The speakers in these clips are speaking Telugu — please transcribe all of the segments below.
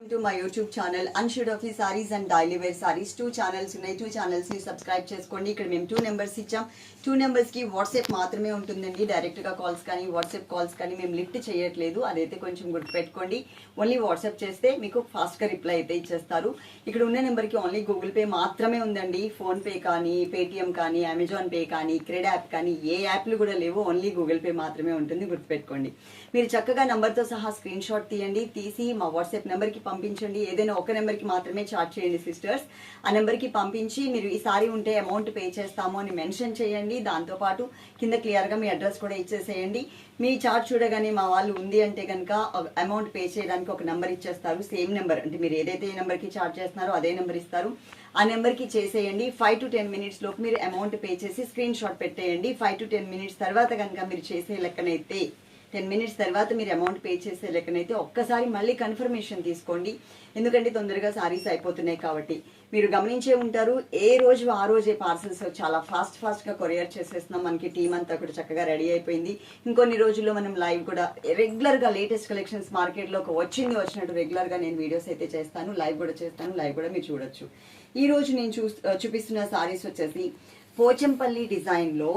To my YouTube channel అన్షుడ్ office saris and daily wear saris two channels ఉన్నాయి. టూ ఛానల్స్ని సబ్స్క్రైబ్ చేసుకోండి. ఇక్కడ మేము టూ నెంబర్స్ ఇచ్చాం. టూ నెంబర్స్కి వాట్సాప్ మాత్రమే ఉంటుందండి. డైరెక్ట్గా కాల్స్ కానీ వాట్సాప్ కాల్స్ కానీ మేము లిఫ్ట్ చేయట్లేదు. అదైతే కొంచెం గుర్తుపెట్టుకోండి. ఓన్లీ వాట్సాప్ చేస్తే మీకు ఫాస్ట్గా రిప్లై అయితే ఇచ్చేస్తారు. ఇక్కడ ఉన్న నెంబర్కి ఓన్లీ గూగుల్ పే మాత్రమే ఉందండి. ఫోన్ పే కానీ పేటిఎం కానీ అమెజాన్ పే కానీ క్రెడ్ యాప్ కానీ ఏ యాప్లు కూడా లేవు. ఓన్లీ గూగుల్ పే మాత్రమే ఉంటుంది. గుర్తుపెట్టుకోండి. మీరు చక్కగా నంబర్తో సహా స్క్రీన్ షాట్ తీయండి. తీసి మా వాట్సాప్ నెంబర్కి పంపించండి. ఏదైనా ఒక నెంబర్కి మాత్రమే చార్జ్ చేయండి సిస్టర్స్. ఆ నెంబర్కి పంపించి మీరు ఈసారి ఉంటే అమౌంట్ పే చేస్తాము అని మెన్షన్ చేయండి. దాంతోపాటు కింద క్లియర్గా మీ అడ్రస్ కూడా ఇచ్చేసేయండి. మీ చార్జ్ చూడగానే మా వాళ్ళు ఉంది అంటే కనుక అమౌంట్ పే చేయడానికి ఒక నెంబర్ ఇచ్చేస్తారు. సేమ్ నెంబర్ అంటే మీరు ఏదైతే ఈ నెంబర్కి చార్జ్ చేస్తున్నారో అదే నెంబర్ ఇస్తారు. ఆ నెంబర్కి చేసేయండి. ఫైవ్ టు టెన్ మినిట్స్ లోపు మీరు అమౌంట్ పే చేసి స్క్రీన్ షాట్ పెట్టేయండి. ఫైవ్ టు టెన్ మినిట్స్ తర్వాత కనుక మీరు చేసే లెక్కనైతే టెన్ మినిట్స్ తర్వాత మీరు అమౌంట్ పే చేసే లెక్కనైతే ఒక్కసారి మళ్ళీ కన్ఫర్మేషన్ తీసుకోండి. ఎందుకంటే తొందరగా సారీస్ అయిపోతున్నాయి కాబట్టి. మీరు గమనించే ఉంటారు ఏ రోజు ఆ రోజే పార్సల్స్ చాలా ఫాస్ట్ ఫాస్ట్గా కొరియర్ చేసేస్తున్నాం. మనకి టీం అంతా కూడా చక్కగా రెడీ అయిపోయింది. ఇంకొన్ని రోజుల్లో మనం లైవ్ కూడా రెగ్యులర్గా లేటెస్ట్ కలెక్షన్స్ మార్కెట్లోకి వచ్చింది వచ్చినట్టు రెగ్యులర్గా నేను వీడియోస్ అయితే చేస్తాను లైవ్ కూడా చేస్తాను లైవ్ కూడా మీరు చూడొచ్చు. ఈ రోజు నేను చూ చూపిస్తున్న సారీస్ వచ్చేసి పోచంపల్లి డిజైన్లో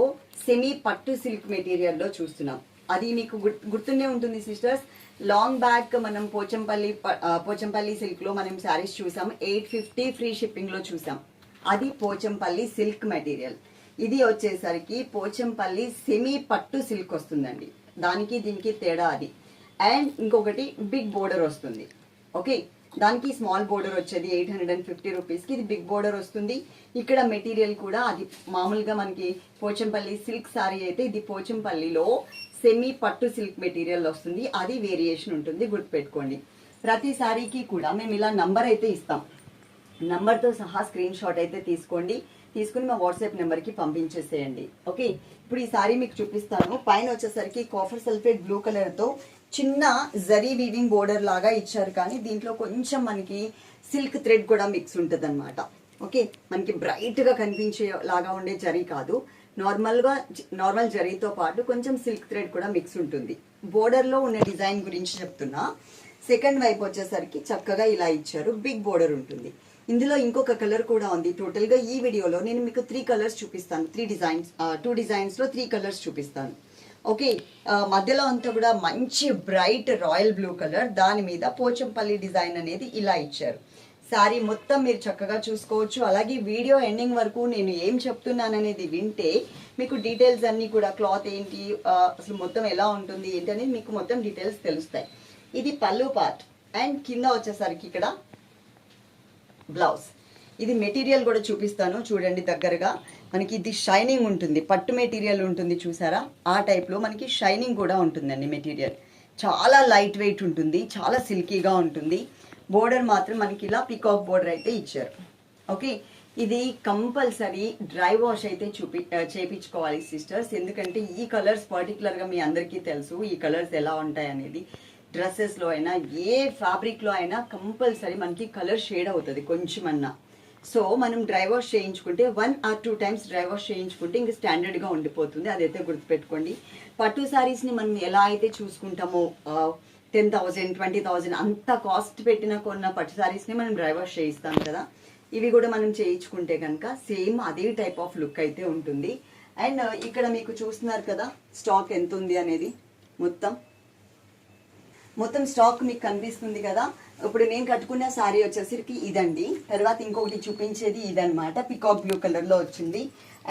సెమీ పట్టు సిల్క్ మెటీరియల్లో చూస్తున్నాం. అది మీకు గుర్- గుర్తుండే ఉంటుంది సిస్టర్స్. లాంగ్ బ్యాక్ మనం పోచంపల్లి ప- పోచంపల్లి సిల్క్లో మనం శారీస్ చూసాం. ఎయిట్ ఫిఫ్టీ ఫ్రీ షిప్పింగ్లో చూసాం. అది పోచంపల్లి సిల్క్ మెటీరియల్. ఇది వచ్చేసరికి పోచంపల్లి సెమీ పట్టు సిల్క్ వస్తుందండి. దానికి దీనికి తేడా అది. అండ్ ఇంకొకటి బిగ్ బోర్డర్ వస్తుంది. ఓకే? దానికి స్మాల్ బోర్డర్ వచ్చేది ఎయిట్ హండ్రెడ్ అండ్ ఫిఫ్టీ రూపీస్కి. ఇది బిగ్ బోర్డర్ వస్తుంది. ఇక్కడ మెటీరియల్ కూడా అది మామూలుగా మనకి పోచంపల్లి సిల్క్ సారీ అయితే ఇది పోచంపల్లిలో సెమీ పట్టు సిల్క్ మెటీరియల్ వస్తుంది. అది వేరియేషన్ ఉంటుంది. గుర్తుపెట్టుకోండి. ప్రతి సారీకి కూడా మేము ఇలా నంబర్ అయితే ఇస్తాం. నంబర్తో సహా స్క్రీన్ షాట్ అయితే తీసుకోండి. తీసుకుని మా వాట్సాప్ నెంబర్కి పంపించేసేయండి. ఓకే ఇప్పుడు ఈ సారీ మీకు చూపిస్తాను. పైన వచ్చేసరికి కాఫర్ సల్ఫేట్ బ్లూ కలర్తో చిన్న జరీ వీవింగ్ బోర్డర్ లాగా ఇచ్చారు. కానీ దీంట్లో కొంచెం మనకి సిల్క్ థ్రెడ్ కూడా మిక్స్ ఉంటుంది ఓకే మనకి బ్రైట్గా కనిపించే లాగా ఉండే జరీ కాదు. నార్మల్గా నార్మల్ జరీతో పాటు కొంచెం సిల్క్ థ్రెడ్ కూడా మిక్స్ ఉంటుంది. బోర్డర్లో ఉన్న డిజైన్ గురించి చెప్తున్నా. సెకండ్ వైపు వచ్చేసరికి చక్కగా ఇలా ఇచ్చారు. బిగ్ బోర్డర్ ఉంటుంది. ఇందులో ఇంకొక కలర్ కూడా ఉంది. టోటల్గా ఈ వీడియోలో నేను మీకు త్రీ కలర్స్ చూపిస్తాను. త్రీ డిజైన్స్ టూ డిజైన్స్లో త్రీ కలర్స్ చూపిస్తాను. ఓకే మధ్యలో అంతా కూడా మంచి బ్రైట్ రాయల్ బ్లూ కలర్. దాని మీద పోచంపల్లి డిజైన్ అనేది ఇలా ఇచ్చారు. శారీ మొత్తం మీరు చక్కగా చూసుకోవచ్చు. అలాగే వీడియో ఎండింగ్ వరకు నేను ఏం చెప్తున్నాననేది వింటే మీకు డీటెయిల్స్ అన్నీ కూడా క్లాత్ ఏంటి అసలు మొత్తం ఎలా ఉంటుంది ఏంటి అనేది మీకు మొత్తం డీటెయిల్స్ తెలుస్తాయి. ఇది పళ్ళు పార్ట్. అండ్ కింద వచ్చేసరికి ఇక్కడ బ్లౌజ్. ఇది మెటీరియల్ కూడా చూపిస్తాను చూడండి దగ్గరగా. మనకి ఇది షైనింగ్ ఉంటుంది. పట్టు మెటీరియల్ ఉంటుంది చూసారా? ఆ టైప్లో మనకి షైనింగ్ కూడా ఉంటుందండి మెటీరియల్. చాలా లైట్ వెయిట్ ఉంటుంది. చాలా సిల్కీగా ఉంటుంది. బోర్డర్ మాత్రం మనకి ఇలా పికాక్ బోర్డర్ అయితే ఇచ్చారు. ఓకే ఇది కంపల్సరీ డ్రై వాష్ అయితే చూపి చేపించుకోవాలి సిస్టర్స్. ఎందుకంటే ఈ కలర్స్ పర్టికులర్గా మీ అందరికీ తెలుసు ఈ కలర్స్ ఎలా ఉంటాయి అనేది. డ్రెస్సెస్లో అయినా ఏ ఫ్యాబ్రిక్లో అయినా కంపల్సరీ మనకి కలర్ షేడ్ అవుతుంది కొంచెమన్నా. సో మనం డ్రై వాష్ చేయించుకుంటే one or two times dry wash చేయించుకుంటే ఇంకా స్టాండర్డ్గా ఉండిపోతుంది. అదైతే గుర్తుపెట్టుకోండి. పట్టు శారీస్ని మనం ఎలా అయితే చూసుకుంటామో టెన్ థౌజండ్ ట్వంటీ థౌజండ్ అంత కాస్ట్ పెట్టిన కొన్న పట్టు సారీస్ని మనం డ్రైవర్స్ చేయిస్తాం కదా. ఇవి కూడా మనం చేయించుకుంటే కనుక సేమ్ అదే టైప్ ఆఫ్ లుక్ అయితే ఉంటుంది. అండ్ uh, ఇక్కడ మీకు చూస్తున్నారు కదా స్టాక్ ఎంత ఉంది అనేది మొత్తం. మొత్తం స్టాక్ మీకు కనిపిస్తుంది కదా. ఇప్పుడు నేను కట్టుకున్న శారీ వచ్చేసరికి ఇదండి. తర్వాత ఇంకొకటి చూపించేది ఇదనమాట పికాక్ బ్లూ కలర్లో వచ్చింది.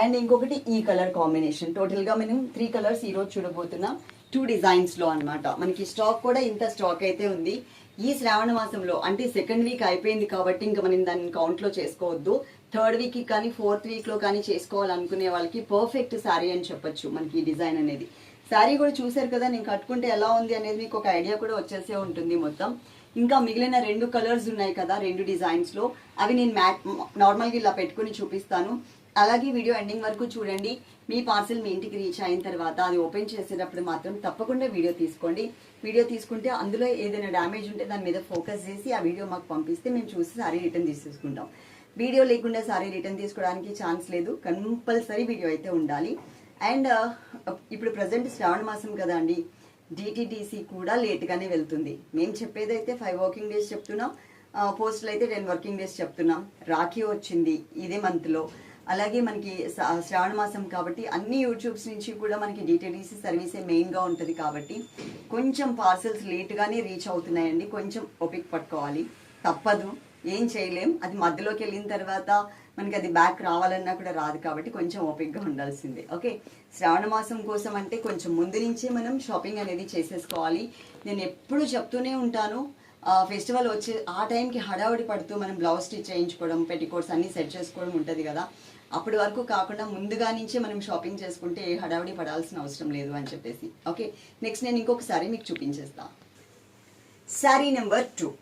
అండ్ ఇంకొకటి ఈ కలర్ కాంబినేషన్ టోటల్గా మనం త్రీ కలర్స్ ఈరోజు చూడబోతున్నాం. టూ డిజైన్స్లో అనమాట మనకి స్టాక్ కూడా ఇంత స్టాక్ అయితే ఉంది. ఈ శ్రావణ మాసంలో అంటే సెకండ్ వీక్ అయిపోయింది కాబట్టి ఇంకా మనం దాన్ని కౌంట్లో చేసుకోవద్దు. థర్డ్ వీక్ కానీ ఫోర్త్ వీక్లో కానీ చేసుకోవాలనుకునే వాళ్ళకి పర్ఫెక్ట్ శారీ అని చెప్పొచ్చు మనకి ఈ డిజైన్ అనేది. శారీ కూడా చూశారు కదా నేను కట్టుకుంటే ఎలా ఉంది అనేది మీకు ఒక ఐడియా కూడా వచ్చేసే ఉంటుంది మొత్తం. ఇంకా మిగిలిన రెండు కలర్స్ ఉన్నాయి కదా రెండు డిజైన్స్లో అవి నేను మ్యాట్ నార్మల్గా ఇలా పెట్టుకుని చూపిస్తాను. అలాగే వీడియో ఎండింగ్ వరకు చూడండి. మీ పార్సిల్ మీ ఇంటికి రీచ్ అయిన తర్వాత అది ఓపెన్ చేసేటప్పుడు మాత్రం తప్పకుండా వీడియో తీసుకోండి. వీడియో తీసుకుంటే అందులో ఏదైనా డ్యామేజ్ ఉంటే దాని మీద ఫోకస్ చేసి ఆ వీడియో మాకు పంపిస్తే మేము చూసి సారీ రిటర్న్ తీసేసుకుంటాం. వీడియో లేకుండా సారీ రిటర్న్ తీసుకోవడానికి ఛాన్స్ లేదు. కంపల్సరీ వీడియో అయితే ఉండాలి. అండ్ ఇప్పుడు ప్రజెంట్ శ్రావణ మాసం కదా అండి. డిటిడిసి కూడా లేట్గానే వెళ్తుంది. మేము చెప్పేదైతే ఫైవ్ వర్కింగ్ డేస్ చెప్తున్నాం. పోస్టులు అయితే టెన్ వర్కింగ్ డేస్ చెప్తున్నాం. రాఖీ వచ్చింది ఇదే మంత్లో అలాగే మనకి శ్రావణ మాసం కాబట్టి అన్ని యూట్యూబ్స్ నుంచి కూడా మనకి డిటిడిసి సర్వీసే మెయిన్గా ఉంటుంది కాబట్టి కొంచెం పార్సల్స్ లేట్గానే రీచ్ అవుతున్నాయండి. కొంచెం ఓపిక పట్టుకోవాలి. తప్పదు. ఏం చేయలేం. అది మధ్యలోకి వెళ్ళిన తర్వాత మనకి అది బ్యాక్ రావాలన్నా కూడా రాదు కాబట్టి కొంచెం ఓపిక్గా ఉండాల్సిందే. ఓకే? శ్రావణ మాసం కోసం అంటే కొంచెం ముందు నుంచే మనం షాపింగ్ అనేది చేసేసుకోవాలి. నేను ఎప్పుడు చెప్తూనే ఉంటాను. ఫెస్టివల్ వచ్చే ఆ టైంకి హడావుడి పడుతూ మనం బ్లౌజ్ స్టిచ్ చేయించుకోవడం పెట్టికోట్స్ అన్నీ సెట్ చేసుకోవడం ఉంటుంది కదా. అప్పటి వరకు కాకుండా ముందుగా నుంచే మనం షాపింగ్ చేసుకుంటే హడావిడి పడాల్సిన అవసరం లేదు అని చెప్పేసి. ఓకే? నెక్స్ట్ నేను ఇంకొకసారి మీకు చూపించేస్తాను శారీ నెంబర్ టూ.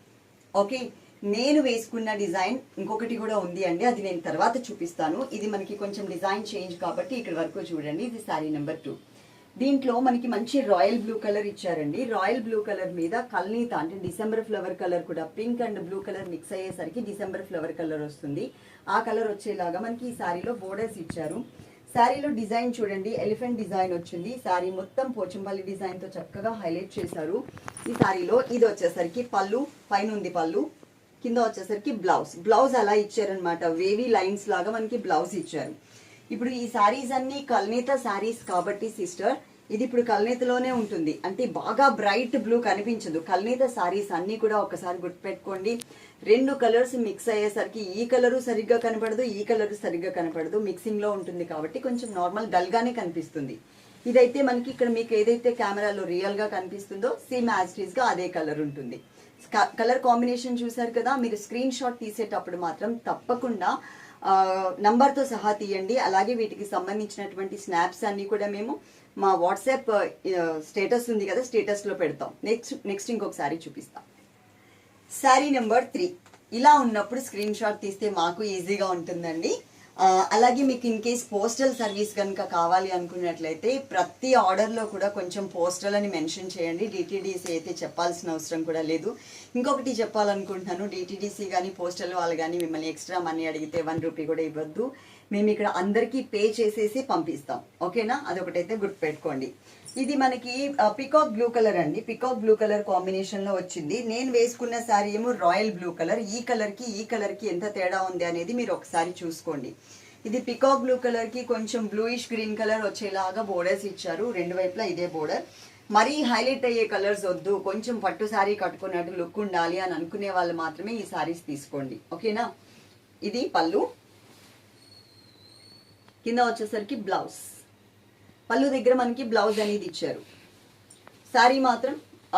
ఓకే? నేను వేసుకున్న డిజైన్ ఇంకొకటి కూడా ఉంది అండి. అది నేను తర్వాత చూపిస్తాను. ఇది మనకి కొంచెం డిజైన్ చేంజ్ కాబట్టి ఇక్కడ వరకు చూడండి. ఇది శారీ నెంబర్ టూ. దీంట్లో మనకి మంచి రాయల్ బ్లూ కలర్ ఇచ్చారండి. రాయల్ బ్లూ కలర్ మీద కల్నీత అంటే డిసెంబర్ ఫ్లవర్ కలర్ కూడా pink and blue colour mix అయ్యేసరికి డిసెంబర్ ఫ్లవర్ కలర్ వస్తుంది. ఆ కలర్ వచ్చేలాగా మనకి ఈ శారీలో బోర్డర్స్ ఇచ్చారు. శారీలో డిజైన్ చూడండి. ఎలిఫెంట్ డిజైన్ వచ్చింది. శారీ మొత్తం పోచంపల్లి డిజైన్తో చక్కగా హైలైట్ చేశారు. ఈ శారీలో ఇది వచ్చేసరికి పళ్ళు పైన ఉంది పళ్ళు కింద వచ్చేసరికి బ్లౌజ్ బ్లౌజ్ అలా ఇచ్చారనమాట వేవీ లైన్స్ లాగా మనకి బ్లౌజ్ ఇచ్చారు. ఇప్పుడు ఈ శారీస్ అన్ని కల్నేత శారీస్ కాబట్టి సిస్టర్ ఇది ఇప్పుడు కల్నేతలోనే ఉంటుంది. అంటే బాగా బ్రైట్ బ్లూ కనిపించదు. కల్నేత సారీస్ అన్ని కూడా ఒకసారి గుర్తుపెట్టుకోండి. రెండు కలర్స్ మిక్స్ అయ్యేసరికి ఈ కలరు సరిగ్గా కనపడదు ఈ కలర్ సరిగ్గా కనపడదు. మిక్సింగ్లో ఉంటుంది కాబట్టి కొంచెం నార్మల్ డల్ గానే కనిపిస్తుంది. ఇదైతే మనకి ఇక్కడ మీకు ఏదైతే కెమెరాలో రియల్గా కనిపిస్తుందో సేమ్ యాజ్గా అదే కలర్ ఉంటుంది. కలర్ కాంబినేషన్ చూసారు కదా మీరు స్క్రీన్ షాట్ తీసేటప్పుడు మాత్రం తప్పకుండా నంబర్తో సహా తీయండి. అలాగే వీటికి సంబంధించినటువంటి స్నాప్స్ అన్ని కూడా మేము మా వాట్సాప్ స్టేటస్ ఉంది కదా స్టేటస్లో పెడతాం. నెక్స్ట్ నెక్స్ట్ ఇంకొకసారి చూపిస్తాం. శారీ నెంబర్ త్రీ ఇలా ఉన్నప్పుడు స్క్రీన్ షాట్ తీస్తే మాకు ఈజీగా ఉంటుందండి. అలాగే మీకు ఇన్ కేస్ పోస్టల్ సర్వీస్ కనుక కావాలి అనుకున్నట్లయితే ప్రతి ఆర్డర్లో కూడా కొంచెం పోస్టల్ అని మెన్షన్ చేయండి. డిటీడీసీ అయితే చెప్పాల్సిన అవసరం కూడా లేదు. ఇంకొకటి చెప్పాలనుకుంటున్నాను. డిటీడీసీ కానీ పోస్టల్ వాళ్ళు కానీ మిమ్మల్ని ఎక్స్ట్రా మనీ అడిగితే వన్ రూపీ కూడా ఇవ్వద్దు. మేము ఇక్కడ అందరికీ పే చేసేసి పంపిస్తాం. ఓకేనా అదొకటైతే గుర్తుపెట్టుకోండి. ఇది మనకి పికాక్ బ్లూ కలర్ అండి. పికాక్ బ్లూ కలర్ కాంబినేషన్లో వచ్చింది. నేను వేసుకున్న శారీ ఏమో రాయల్ బ్లూ కలర్ ఈ కలర్కి ఈ కలర్కి ఎంత తేడా ఉంది అనేది మీరు ఒకసారి చూసుకోండి. ఇది పికాక్ బ్లూ కలర్కి కొంచెం బ్లూయిష్ గ్రీన్ కలర్ వచ్చేలాగా బోర్డర్స్ ఇచ్చారు. రెండు వైపులా ఇదే బోర్డర్ మరీ హైలైట్ అయ్యే కలర్స్ వద్దు. కొంచెం పట్టు శారీ కట్టుకున్నట్టు లుక్ ఉండాలి అని అనుకునే వాళ్ళు మాత్రమే ఈ శారీస్ తీసుకోండి. ఓకేనా? ఇది పళ్ళు. కింద వచ్చేసరికి బ్లౌజ్ పళ్ళు దగ్గర మనకి బ్లౌజ్ అనేది ఇచ్చారు. శారీ మాత్రం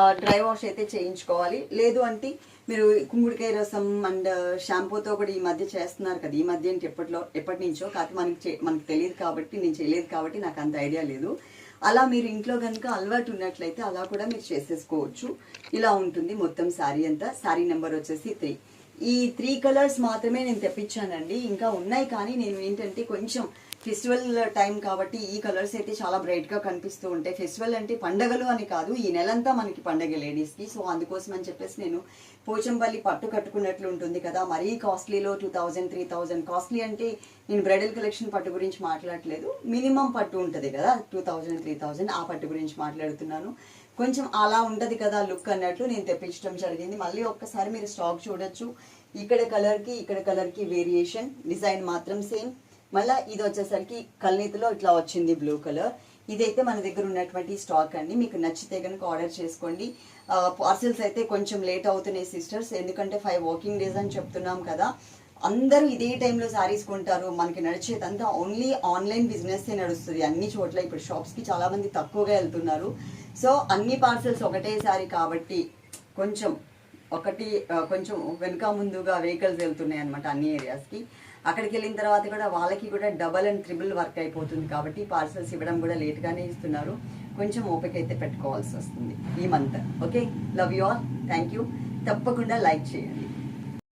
డ్రై వాష్ అయితే చేయించుకోవాలి. లేదు అంటే మీరు కుంగుడికాయ రసం అండ్ షాంపూతో కూడా ఈ మధ్య చేస్తున్నారు కదా ఈ మధ్య అంటే ఎప్పట్లో ఎప్పటి నుంచో? కాకపోతే మనకి చే- మనకి తెలియదు కాబట్టి నేను చేయలేదు కాబట్టి నాకు అంత ఐడియా లేదు. అలా మీరు ఇంట్లో కనుక అలవాటు ఉన్నట్లయితే అలా కూడా మీరు చేసేసుకోవచ్చు. ఇలా ఉంటుంది మొత్తం శారీ అంతా. శారీ నెంబర్ వచ్చేసి త్రీ. ఈ త్రీ కలర్స్ మాత్రమే నేను తెప్పించానండి. ఇంకా ఉన్నాయి కానీ నేను ఏంటంటే కొంచెం ఫెస్టివల్ టైం కాబట్టి ఈ కలర్స్ అయితే చాలా బ్రైట్గా కనిపిస్తూ ఉంటాయి. ఫెస్టివల్ అంటే పండగలు అని కాదు ఈ నెలంతా మనకి పండగ లేడీస్కి సో అందుకోసం అని చెప్పేసి నేను పోచంపల్లి పట్టు కట్టుకున్నట్లు ఉంటుంది కదా. మరీ కాస్ట్లీలో two thousand three thousand. Costly అంటే నేను బ్రైడల్ కలెక్షన్ పట్టు గురించి మాట్లాడట్లేదు. మినిమం పట్టు ఉంటుంది కదా. టూ థౌజండ్ త్రీ థౌజండ్ ఆ పట్టు గురించి మాట్లాడుతున్నాను. కొంచెం అలా ఉంటుంది కదా లుక్ అన్నట్లు నేను తెప్పించడం జరిగింది. మళ్ళీ ఒక్కసారి మీరు స్టాక్ చూడొచ్చు. ఇక్కడ కలర్కి ఇక్కడ కలర్కి వేరియేషన్. డిజైన్ మాత్రం సేమ్. మళ్ళీ ఇది వచ్చేసరికి కల్నీతిలో ఇట్లా వచ్చింది బ్లూ కలర్. ఇదైతే మన దగ్గర ఉన్నటువంటి స్టాక్ అండి. మీకు నచ్చితే కనుక ఆర్డర్ చేసుకోండి. పార్సిల్స్ అయితే కొంచెం లేట్ అవుతున్నాయి సిస్టర్స్ ఎందుకంటే ఫైవ్ వర్కింగ్ డేస్ అని చెప్తున్నాం కదా. అందరూ ఇదే టైంలో శారీస్ కొంటారు. మనకి నడిచేదంతా ఓన్లీ ఆన్లైన్ బిజినెస్ నడుస్తుంది. అన్ని చోట్ల ఇప్పుడు షాప్స్కి చాలామంది తక్కువగా వెళ్తున్నారు. సో అన్ని పార్సల్స్ ఒకటేసారి కాబట్టి కొంచెం ఒకటి కొంచెం వెనుక ముందుగా వెహికల్స్ వెళ్తున్నాయి అనమాట అన్ని ఏరియాస్కి అక్కడికి వెళ్ళిన తర్వాత కూడా వాళ్ళకి కూడా డబల్ అండ్ త్రిబుల్ వర్క్ అయిపోతుంది కాబట్టి పార్సల్స్ ఇవ్వడం కూడా లేట్గానే ఇస్తున్నారు. కొంచెం ఓపిక అయితే పెట్టుకోవాల్సి వస్తుంది ఈ month. Okay? Love you all thank you తప్పకుండా లైక్ చేయండి.